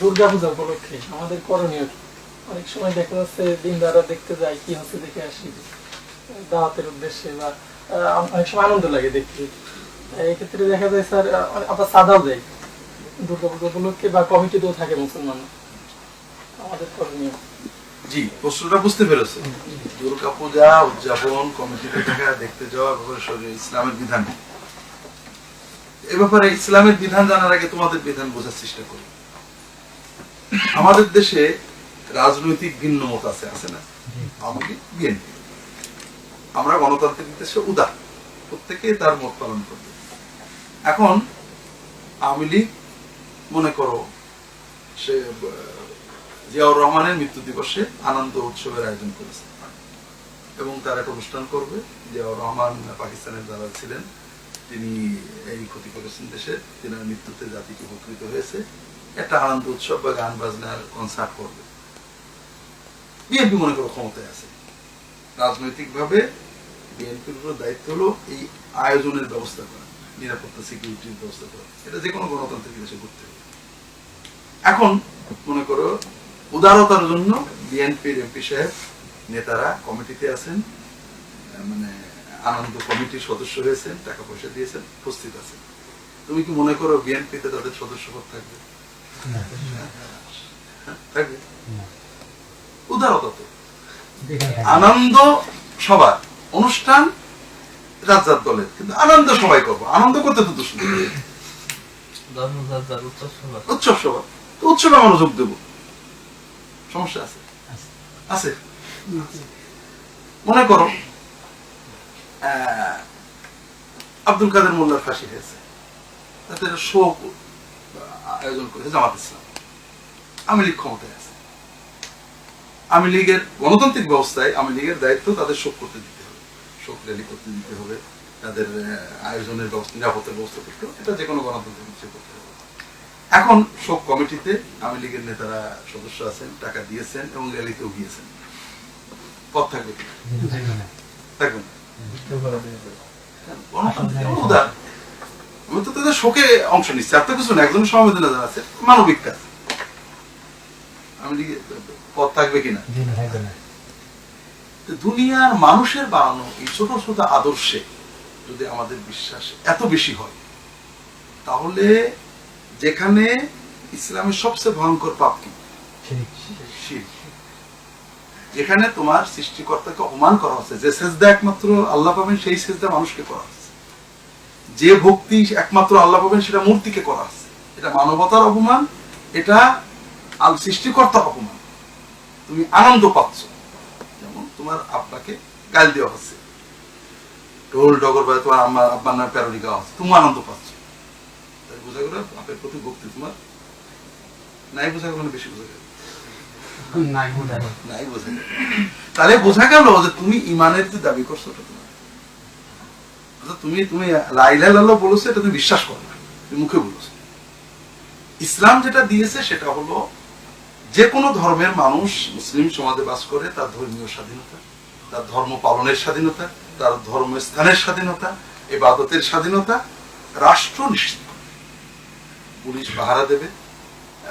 দুর্গা পূজা উপলক্ষে আমাদের করণীয় অনেক সময় দেখা যাচ্ছে দেখতে কি হচ্ছে দেখে আসি, দাওয়াতের উদ্দেশ্যে বা অনেক সময় আনন্দ লাগে দেখতে। এই ক্ষেত্রে দেখা যায় স্যার সাদাও যায় দুর্গা পূজা উপলক্ষে বা থাকে মুসলমান। আমাদের করণীয়। জি, প্রশ্নটা বুঝতে পেরেছে। দুর্গা পূজা উদযাপন, কমিটিতে থাকা, দেখতে যাওয়া ব্যাপারে ইসলামের বিধান? এ ব্যাপারে ইসলামের বিধান জানার আগে তোমাদের বিধান বোঝার চেষ্টা করি। আমাদের দেশে রাজনৈতিক ভিন্ন মত আছে আছে না? আমাকে বিএনপি? আমরা গণতান্ত্রিক দেশে উদার। প্রত্যেকে তার মত পালন করবে। এখন আওয়ামী লীগ, মনে করো, সে জিয়াউর রহমানের মৃত্যু দিবসে আনন্দ উৎসবের আয়োজন করেছে। এবং তার একটা অনুষ্ঠান করবে। জিয়াউর রহমান পাকিস্তানের যারা ছিলেন। তিনি এই ক্ষতি করেছেন দেশে। তিনার মৃত্যুতে জাতিকে উপকৃত হয়েছে। একটা আনন্দ উৎসব বা গান বাজনার কনসার্ট করবে। বিএনপি মনে করো ক্ষমতায় আছে। রাজনৈতিক ভাবে বিএনপির উপর দায়িত্ব হলো এই আয়োজনের ব্যবস্থা করা, নিরাপত্তা সিকিউরিটির ব্যবস্থা করা। এটা যে কোনো গণতান্ত্রিক দেশে করতে হবে। এখন মনে করো উদারতার জন্য বিএনপির এমপি সাহেব নেতারা কমিটিতে আছেন মানে আনন্দ কমিটির সদস্য হয়েছেন, টাকা পয়সা দিয়েছেন, উপস্থিত আছেন। তুমি কি মনে করো বিএনপিতে তাদের সদস্য পদ থাকবে? উদারতা তো আনন্দ সবার। অনুষ্ঠান দলের। কিন্তু আনন্দ সবাই করব। আনন্দ করতে তো দোষ নেই। উৎসব সভা তো উৎসবে আমরা যোগ দেবো। সমস্যা আছে। আছে? মনে করো আহ, আব্দুল কাদের মোল্লার ফাঁসি হয়েছে। তাতে শোক আয়োজন করেছে জামাত ইসলাম। আওয়ামী লীগ ক্ষমতায় আছে। আওয়ামী লীগের গণতান্ত্রিক ব্যবস্থায় আওয়ামী লীগের দায়িত্ব তাদের শোক করতে দিতে হবে। শোক র্যালি করতে দিতে হবে। তাদের আয়োজনের ব্যবস্থা নিরাপত্তার ব্যবস্থা করতে হবে। এটা যে কোনো গণতান্ত্রিক কিছু করতে হবে। এখন শোক কমিটিতে আওয়ামী লীগের নেতারা সদস্য আছেন টাকা দিয়েছেন এবং র্যালিতেও গিয়েছেন। পথ থাকবে কি? থাকবে না গণতান্ত্রিক এমন উদার। আমি তো তাদের শোকে অংশ নিচ্ছে। আর তো কিছু না একজন সমবেদনা জানাচ্ছে মানবিক কাজ। আমি পথ থাকবে কিনা? দুনিয়ার মানুষের বানানো এই ছোট ছোট আদর্শে যদি আমাদের বিশ্বাস এত বেশি হয় তাহলে যেখানে ইসলামের সবচেয়ে ভয়ঙ্কর পাপ কি? যেখানে তোমার সৃষ্টিকর্তাকে অপমান করা হচ্ছে। যে সেজদা একমাত্র আল্লাহ পাবেন সেই সেজদা মানুষকে করা যে ভক্তি একমাত্র আল্লাহ পাবেন সেটা মূর্তিকে করা হচ্ছে এটা মানবতার অপমান এটা আল সৃষ্টিকর্তার অপমান। তুমি আনন্দ পাচ্ছ। যেমন তোমার আব্বাকে গাল দেওয়া হচ্ছে। ঢোল ডগর বাজে তোমার আম্মা আব্বার নামে প্যারোডি গাওয়া হচ্ছে। তুমি আনন্দ পাচ্ছ। তাই বোঝা গেল বাপের প্রতি ভক্তি তোমার নাই বোঝা গেল বেশি বোঝা গেল। নাই বোঝা গেল। তাহলে বোঝা গেল যে তুমি ইমানের যে দাবি করছ ওটা তোমার তুমি তুমি লাইলা বলেছ, এটা তুমি বিশ্বাস করো না। তুমি মুখে বলেছ। ইসলাম যেটা দিয়েছে, সেটা হলো যে কোনো ধর্মের মানুষ মুসলিম সমাজে বাস করে, তার ধর্মীয় স্বাধীনতা, তার ধর্ম পালনের স্বাধীনতা, তার ধর্মস্থানের স্বাধীনতা এবাদতের স্বাধীনতা, রাষ্ট্র নিশ্চিত করবে পুলিশ পাহারা দেবে,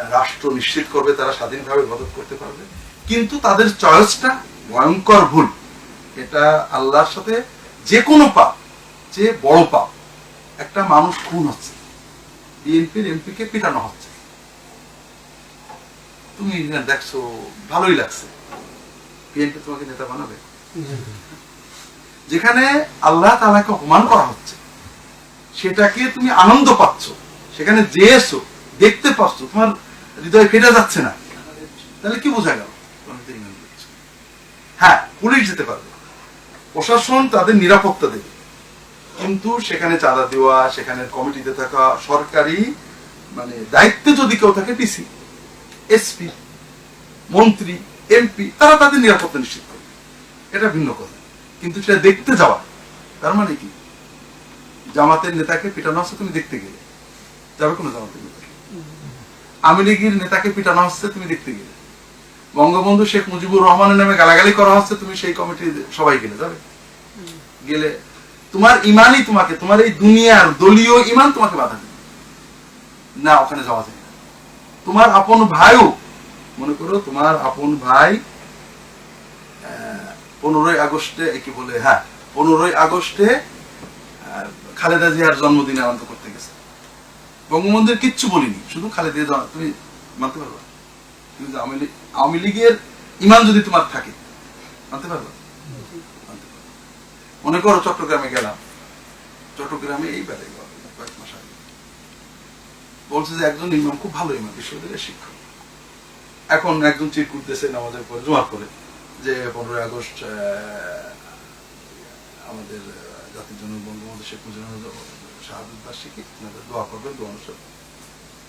রাষ্ট্র নিশ্চিত করবে, তারা স্বাধীনভাবে মদত করতে পারবে। কিন্তু তাদের চয়েসটা ভয়ঙ্কর ভুল। এটা আল্লাহর সাথে যে কোনো পাপ যে বড় পাপ, একটা মানুষ খুন হচ্ছে। বিএনপির এমপিকে পিটানো হচ্ছে। তুমি দেখছ, ভালোই লাগছে। বিএনপি তোমাকে নেতা বানাবে। যেখানে আল্লাহ তালাকে অপমান করা হচ্ছে, সেটাকে তুমি আনন্দ পাচ্ছ। সেখানে যেয়েছো, দেখতে পাচ্ছ, তোমার হৃদয় ফেটে যাচ্ছে না। তাহলে কি বোঝা গেল। হ্যাঁ পুলিশ যেতে পারবে। প্রশাসন তাদের নিরাপত্তা দেবে। কিন্তু সেখানে চাঁদা দেওয়া, সেখানে কমিটিতে থাকা সরকারি মানে দায়িত্বে যদি কেউ থাকে পিসি, এসপি, মন্ত্রী, এমপি, তারা তাদের নিরাপত্তা নিশ্চিত করবে। এটা ভিন্ন কথা। কিন্তু সেটা দেখতে যাওয়া, তার মানে কি? জামাতের নেতাকে পিটানো হচ্ছে তুমি দেখতে গেলে। যাবে কোনো জামাতের নেতাকে আওয়ামী লীগের নেতাকে পিটানো হচ্ছে তুমি দেখতে গেলে। বঙ্গবন্ধু শেখ মুজিবুর রহমানের নামে গালাগালি করা হচ্ছে, তুমি সেই কমিটি সবাই গেলে, যাবে? গেলে তোমার ইমানই তোমাকে, তোমার এই দুনিয়ার দলীয় ইমান তোমাকে বাধা দেবে। না, ওখানে যাওয়া যায় না। তোমার আপন ভাইও, মনে করো তোমার আপন ভাই পনেরোই আগস্টে কি বলে হ্যাঁ পনেরোই আগস্টে খালেদা জিয়ার জন্মদিনে আনন্দ করতে গেছে। বঙ্গবন্ধুর কিচ্ছু বলিনি, শুধু খালেদা জিয়া তুমি মানতে পারবে? তুমি আওয়ামী লীগের ইমান যদি তোমার থাকে মানতে পারবে। মনে করো চট্টগ্রামে গেলাম। চট্টগ্রামে এই বেলায় কয়েক মাস আগে। বলছে যে একজন ইমাম খুব ভালো ইমাম, বিশ্ববিদ্যালয়ের শিক্ষক। এখন একজন চিট করতেছে নামাজের পরে জমা করে যে পনেরোই আগস্ট আমাদের জাতির জন্য বঙ্গবন্ধু শেখ মুজিবুর শাহাদুল বার্ষিকী আপনাদের দোয়া করবেন, দোয়া অনুষ্ঠান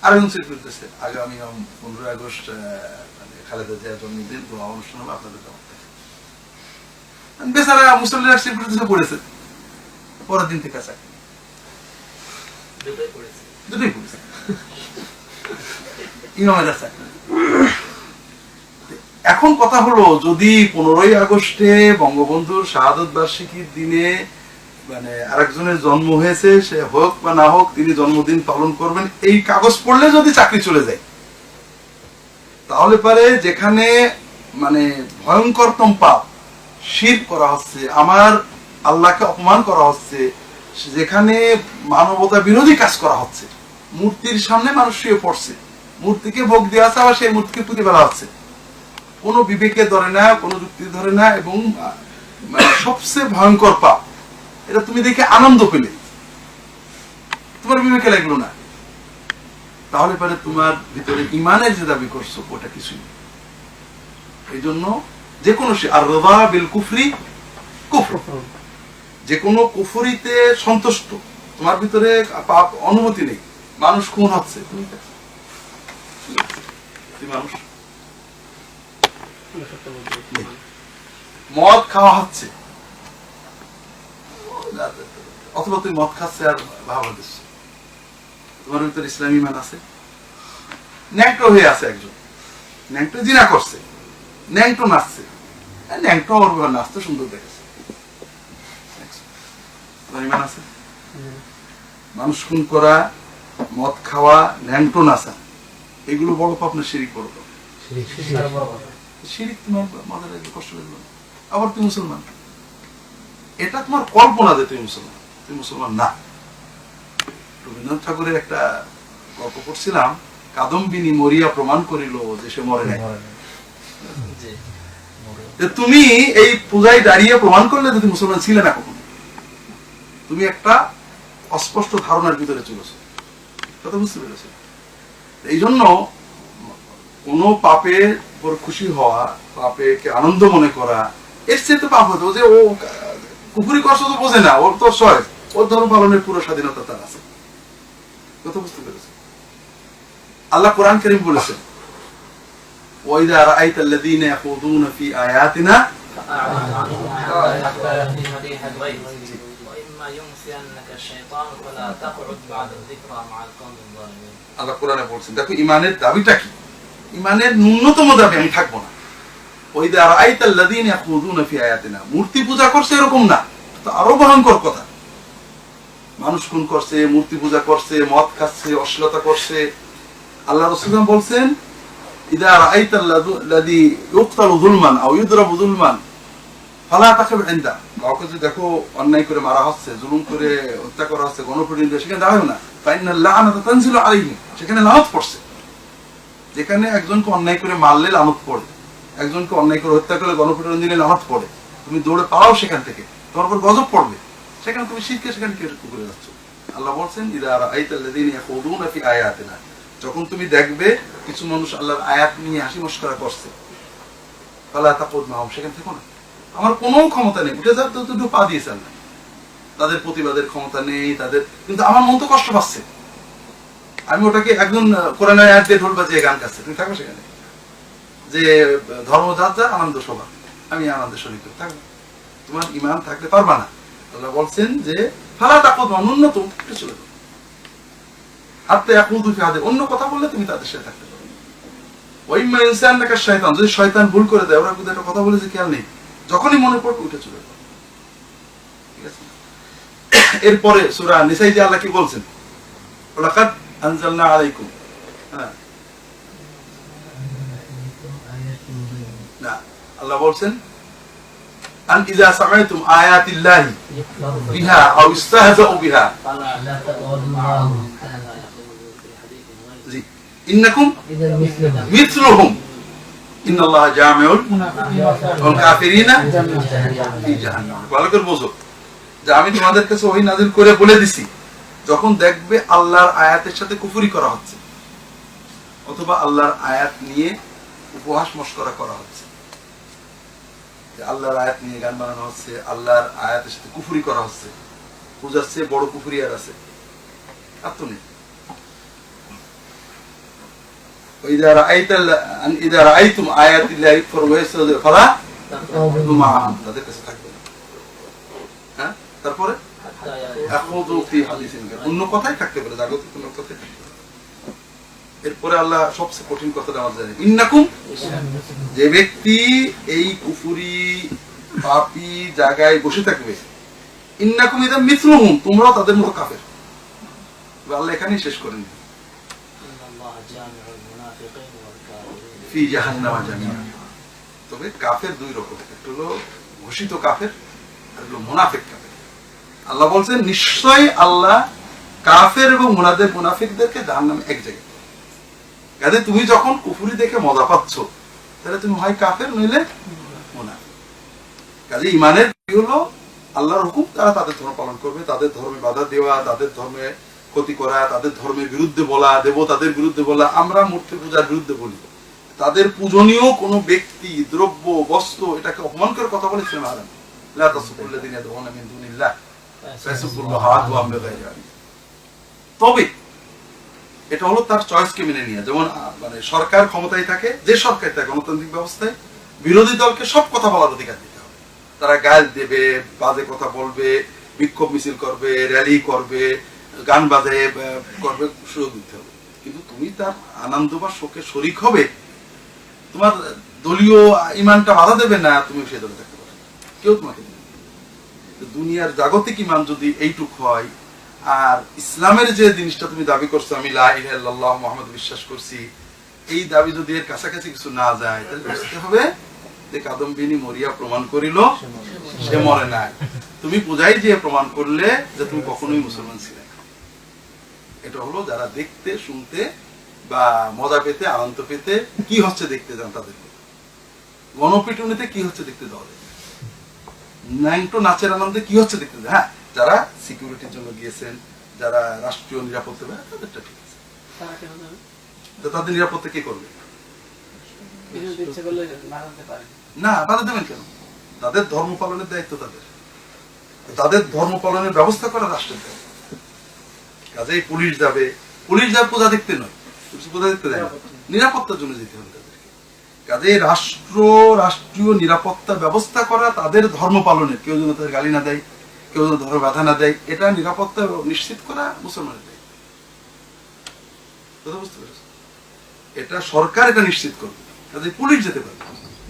আরেকজন চিট করতেছে আগামী পনেরোই আগস্ট মানে খালেদা জিয়ার জন্মদিন, দোয়া অনুষ্ঠান হবে আপনাদের দাওয়াত থেকে। বেচারা মুসল্লিরা করতেছে পড়েছে। পরের দিন থেকে চাকরি দুটোই পড়েছে। দুটোই পড়েছে। ইমামের চাকরি এখন কথা হলো যদি পনেরোই আগস্টে বঙ্গবন্ধুর শাহাদত বার্ষিকীর দিনে মানে আরেকজনের জন্ম হয়েছে সে হোক বা না হোক তিনি জন্মদিন পালন করবেন এই কাগজ পড়লে যদি চাকরি চলে যায় তাহলে পারে যেখানে মানে ভয়ঙ্করতম পাপ শীত করা হচ্ছে, আমার আল্লাহকে অপমান করা হচ্ছে, যেখানে মানবতা বিরোধী কাজ করা হচ্ছে। মূর্তির সামনে মানুষ শুয়ে পড়ছে। মূর্তিকে ভোগ দেওয়া আছে, আবার সেই মূর্তিকে পুঁতে ফেলা হচ্ছে। কোনো বিবেকে ধরে না, কোনো যুক্তি ধরে না, এবং মানে সবচেয়ে ভয়ঙ্কর পাপ, এটা তুমি দেখে আনন্দ পেলে। তোমার বিবেকে লাগল না। তাহলে পরে তোমার ভিতরে ইমানের যে দাবি করছ, ওটা কিছুই এই জন্য যে কোনো আর রবা বিল কুফরি কুফর। যে কোনো কুফরিতে সন্তুষ্ট তোমার ভিতরে পাপ অনুমতি নেই মানুষ খুন হচ্ছে। তুমি। তুমি মানুষ। মদ খাওয়া হচ্ছে। অথবা তুই মদ খাচ্ছে আর ভাবা দিচ্ছে তোমার ভিতরে ইসলামী মান আছে। ন্যাংটো হয়ে আছে একজন। ন্যাংটো জিনা করছে। ন্যাংটো নাচছে। আর ওর নাচতে সুন্দর দেখেছে। আছে? মানুষ খুন করা মদ খাওয়া ন্যাংটো নাচা এগুলো বড় পাপ না শিরিক বড় পাপ? শিরিক। তোমার লাগবে কষ্ট লাগবে আবার তুমি মুসলমান। এটা তোমার কল্পনা যে তুমি মুসলমান। তুমি মুসলমান না। রবীন্দ্রনাথ ঠাকুরের একটা গল্প করছিলাম কাদম্বিনী মরিয়া প্রমাণ করিল যে সে মরে নাই। জি। যে তুমি এই পূজায় দাঁড়িয়ে প্রমাণ করলে যে তুমি মুসলমান ছিলে না কখনো। তুমি একটা অস্পষ্ট ধারণার ভিতরে চলেছো। কথা বুঝতে পেরেছ। এই জন্য কোন পাপের উপর খুশি হওয়া, পাপেকে আনন্দ মনে করা, এর চেয়ে তো পাপ হতো যে ও কুকুরি কষ্ট তো বোঝে না, ওর তো সয় ওর ধর্ম পালনের পুরো স্বাধীনতা তার আছে। কথা বুঝতে পেরেছ। আল্লাহ কোরআন করিম বলেছেন وإذا رأيت الذين يخوضون في آياتنا حتى يأتي حديث الغيب وإما ينسينك الشيطان فلا تقعد بعد الذكرى مع القوم الظالمين আল্লাহ কোরআনে বলছেন দেখো ইমানের দাবিটা কি ইমানের ন্যূনতম দাবি আমি থাকবো না ওই দা রাআইতাল্লাযীনা ইয়াখুযুনা ফি আয়াতিনা মূর্তি পূজা করছে এরকম না তো আরো ভয়ঙ্কর কথা মানুষ খুন করছে মূর্তি পূজা করছে মদ খাচ্ছে অশ্লীলতা করছে আল্লাহ রাসূল বলছেন ইদা রাআইতাল্লাযী ইউকতালু যুলমান আও ইউদরাবু যুলমান ফালা তাকাব ইনদা কাউকে যদি দেখো, অন্যায় করে মারা হচ্ছে, জুলুম করে হত্যা করা হচ্ছে গণপ্রতিনিধি সেখানে দাঁড়াবে না। ফাইনাল লাআনাতু তানজিলু আলাইহিম সেখানে লানত যেখানে একজনকে অন্যায় করে মারলে লানত পড়ে। একজনকে অন্যায় করে হত্যা করলে গণপ্রতিনিধি দিলে লানত পড়ে। তুমি দৌড়ে পালাও সেখান থেকে, তোমার উপর গজব পড়বে। সেখানে তুমি শিখকে সেখানে করে যাচ্ছ। আল্লাহ বলছেন, ইদা রাআইতাল্লাযীনা ইয়াখুদুনা ফি আয়াতিনা। যখন তুমি দেখবে কিছু মানুষ আল্লাহর আয়াত নিয়ে হাসি মস্করা করছে ফালা তাকুদ মাহুম সেখানে থেকো না। আমার কোনো ক্ষমতা নেই। উঠে যাও তো দুটো পা দিয়েছে আল্লাহ তাদের প্রতিবাদের ক্ষমতা নেই তাদের কিন্তু আমার মন তো কষ্ট পাচ্ছে। আমি ওটাকে একজন আহ, কোরআনের আয়াত দিয়ে ঢোল বাজিয়ে গান গাচ্ছে। তুমি থাকো সেখানে। যে ধর্ম যার আনন্দ সভা। আমি আনন্দের শরীর থাকব তোমার ইমান থাকতে পারবা না। আল্লাহ বলছেন যে ফালা তাকুদ মা ন্যূনতম। একটু চলে যাও। হাতে এখন দুই হাতে অন্য কথা বললে তুমি তাদের সাথে থাকতে পারো। ওই ইনসান নাকা শয়তান যদি শয়তান ভুল করে দেয়, ওরা কিন্তু একটা কথা বলেছে খেয়াল নেই, যখনই মনে পড়বে উঠে চলে ঠিক এরপরে সুরা নিসাই যে আল্লাহ কি বলছেন? ওলাকাত আনজালনা আলাইকুম। হ্যাঁ। আল্লাহ বলছেন, আন ইজা সামাইতুম আয়াতিল্লাহি বিহা, আও ইস্তাহজাউ বিহা। ইন্নাকুম মিথলুহুম ইন্নাল্লাহ জামিউল ওয়াল কাফিরিনা ফি জাহান্নাম ভালো করে বোঝো। যে আমি তোমাদের কাছে ওহী নাযিল করে বলে দিছি, যখন দেখবে আল্লাহর আয়াতের সাথে কুফরি করা হচ্ছে, অথবা আল্লাহর আয়াত নিয়ে উপহাস মস্করা করা হচ্ছে। আল্লাহর আয়াত নিয়ে গান বানানো হচ্ছে, আল্লাহর আয়াতের সাথে কুফুরি করা হচ্ছে। পূজার বড় কুফুরি আর আছে। আর তো নেই। وإذا رأيت ال- أن- إذا رأيتم آيات الله يكفر ويستهزئ فلا تقعدوا معهم তাদের কাছে থাকবে না। হ্যাঁ তারপরে حتى يأتي এখনও ফি হাদিসিন গায়র। অন্য কথাই থাকতে পারে জাগতিক কোনো কথাই থাকতে পারে এরপরে আল্লাহ সবচেয়ে কঠিন কথাটা আমার জানেন ইন্নাকুম যে ব্যক্তি এই কুফুরি পাপি জায়গায় বসে থাকবে ইন্নাকুম ইদা মিথলুহুম তোমরাও তাদের মতো কাফের এবার আল্লাহ এখানেই শেষ করেন ফি জামিয়া। তবে কাফের দুই রকম হলো ঘোষিত কাফের আর হলো কাফের। আল্লাহ বলছেন, নিশ্চয়ই আল্লাহ কাফের এবং মুনাদের মুনাফিকদেরকে জাহান্নামে এক জায়গায় কাজে তুমি যখন কুফুরি দেখে মজা পাচ্ছ, তাহলে তুমি হয় কাফের নইলে মুনাফিক। কাজে ইমানের হলো? আল্লাহর হুকুম, তারা তাদের ধর্ম পালন করবে। তাদের ধর্মে বাধা দেওয়া, তাদের ধর্মে ক্ষতি করা, তাদের ধর্মের বিরুদ্ধে বলা, দেবতাদের বিরুদ্ধে বলা, আমরা মূর্তি পূজার বিরুদ্ধে বলি। তাদের পূজনীয় কোনো ব্যক্তি, দ্রব্য বস্ত্র এটাকে অপমান করে কথা বলে। তবে এটা হলো তার চয়েসকে মেনে নিয়ে। যেমন মানে সরকার ক্ষমতায় থাকে, যে সরকার থাকে গণতান্ত্রিক ব্যবস্থায়, বিরোধী দলকে সব কথা বলার অধিকার দিতে হবে। তারা গাল দেবে, বাজে কথা বলবে, বিক্ষোভ মিছিল করবে র্যালি করবে, গান বাজে করবে, সুযোগ দিতে হবে। কিন্তু তুমি তার আনন্দ বা শোকে শরিক হবে তোমার দলীয় ইমানটা বাধা দেবে না তুমি সে দলে থাকতে পারবে না। কেউ তোমাকে দুনিয়ার জাগতিক ইমান যদি এইটুক হয়, আর ইসলামের যে জিনিসটা তুমি দাবি করছ, আমি লা ইলাহা ইল্লাল্লাহ মুহাম্মদ বিশ্বাস করছি, এই দাবি যদি এর কাছাকাছি কিছু না যায়, তাহলে বুঝতে হবে যে কাদম্বিনী মরিয়া প্রমাণ করিল, সে মরে নাই। তুমি পূজাই দিয়ে প্রমাণ করলে যে তুমি কখনোই মুসলমান ছিলে এটা হলো যারা দেখতে, শুনতে বা মজা পেতে আনন্দ পেতে কি হচ্ছে দেখতে যান তাদের গণপিটুনিতে কি হচ্ছে দেখতে যাওয়া যায়? নাইনটো নাচের আনন্দে কি হচ্ছে দেখতে যায়? হ্যাঁ যারা সিকিউরিটির জন্য গিয়েছেন যারা রাষ্ট্রীয় নিরাপত্তা তাদেরটা ঠিক আছে। তাদের নিরাপত্তা কে করবে? না বাধা দেবেন কেন? তাদের ধর্ম পালনের দায়িত্ব তাদের। তাদের ধর্ম পালনের ব্যবস্থা করা রাষ্ট্রের দায়িত্ব। কাজেই পুলিশ যাবে। পুলিশ যাবে পূজা দেখতে নয়। পূজা দেখতে না। নিরাপত্তার জন্য যেতে হবে তাদেরকে। কাজেই রাষ্ট্র রাষ্ট্রীয় নিরাপত্তা ব্যবস্থা করা তাদের ধর্ম পালনের। কেউ যেন তাদের গালি না দেয় কেউ যেন ধর্ম বাধা না দেয় এটা নিরাপত্তা নিশ্চিত করা মুসলমানের দায়িত্ব কথা বুঝতে পেরেছ এটা সরকার এটা নিশ্চিত করবে। কাজে পুলিশ যেতে পারবে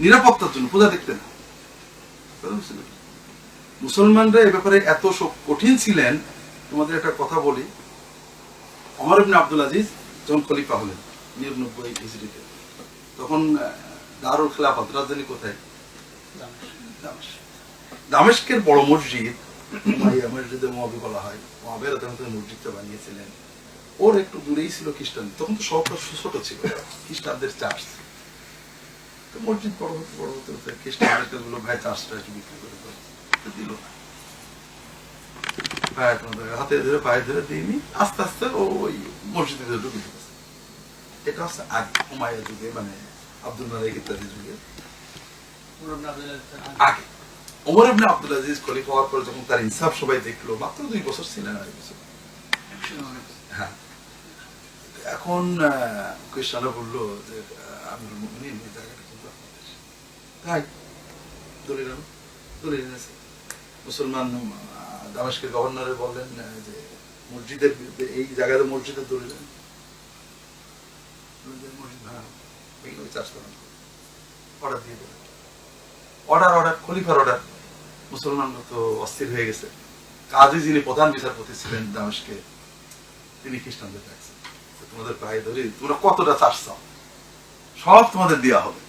নিরাপত্তার জন্য পূজা দেখতে না? মুসলমানরা এ ব্যাপারে এত কঠিন ছিলেন। তোমাদের একটা কথা বলি। অমর ইবনে আব্দুল আজিজ যখন খলিফা হলেন, নিরানব্বই হিজড়িতে, তখন দারুল খেলাফত, রাজধানী কোথায়। দামেস্কের বড় মসজিদ মসজিদে মহাবি বলা হয় মহাবের মসজিদটা বানিয়েছিলেন, ওর একটু দূরেই ছিল খ্রিস্টান, তখন তো শহরটা ছোট ছিল, খ্রিস্টানদের চার্চ তো মসজিদ বড় হতে বড় হতে হতে খ্রিস্টানদেরকে বলল ভাই একটু বিক্রি করে দিল। না ভাই তোমাদের হাতে ধরে পায়ে ধরে দিইনি আস্তে আস্তে ও ওই মসজিদে ধরে ঢুকে গেছে। এটা হচ্ছে আগ উমাইয়া যুগে মানে আব্দুল মালিক ইত্যাদি যুগে। আগে। ওমর ইবনে আব্দুল আজিজ খলিফা হওয়ার পর যখন তার ইনসাফ সবাই দেখল মাত্র দুই বছর ছিলেন আড়াই বছর হ্যাঁ এখন খ্রিস্টানরা বলল যে আহ, আমিরুল মুমিনিন এই জায়গাটা কিন্তু তাই দলিল দলিল এনেছে। মুসলমান আহ, দামেস্কের গভর্নরে বললেন যে মসজিদের এই জায়গাতে মসজিদে যে মসজিদ চাষ অর্ডার দিয়ে অর্ডার অর্ডার অর্ডার মুসলমানরা তো অস্থির হয়ে গেছে। কাজী যিনি প্রধান বিচারপতি ছিলেন দামেশকে তিনি খ্রিস্টানদের তোমাদের তোমরা কতটা চাষ চাও? সব তোমাদের দেওয়া হবে।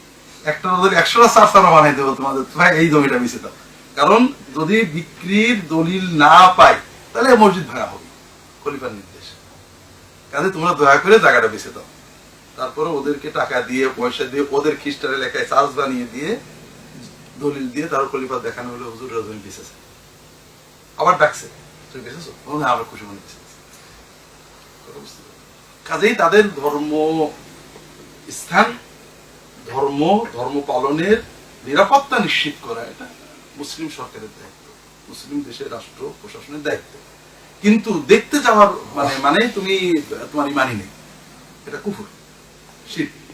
একটা ওদের একশোটা চার চারা বানাই দেবো তোমাদের। ভাই এই জমিটা বেঁচে দাও। কারণ যদি বিক্রির দলিল না পাই, তাহলে মসজিদ ভাঙা হবে, খলিফার নির্দেশ। কাজে তোমরা দয়া করে জায়গাটা বেঁচে দাও। তারপরে ওদেরকে টাকা দিয়ে, পয়সা দিয়ে, ওদের খ্রিস্টান এলাকায় চার্জ বানিয়ে দিয়ে, দলিল দিয়ে তারপর খলিফা দেখানো হলো, হুজুর জমি বেঁচেছে আবার ডাকছে, তুমি বেঁচেছো হ্যাঁ আবার খুশি মনে পারলে? কাজেই তাদের ধর্ম স্থান, ধর্ম ধর্ম পালনের নিরাপত্তা নিশ্চিত করা এটা। মুসলিম সরকারের দায়িত্ব মুসলিম দেশের রাষ্ট্র প্রশাসনের দায়িত্ব। কিন্তু দেখতে যাওয়ার মানে মানে তুমি তোমার ইমানই নেই। এটা কুফুর শিল্প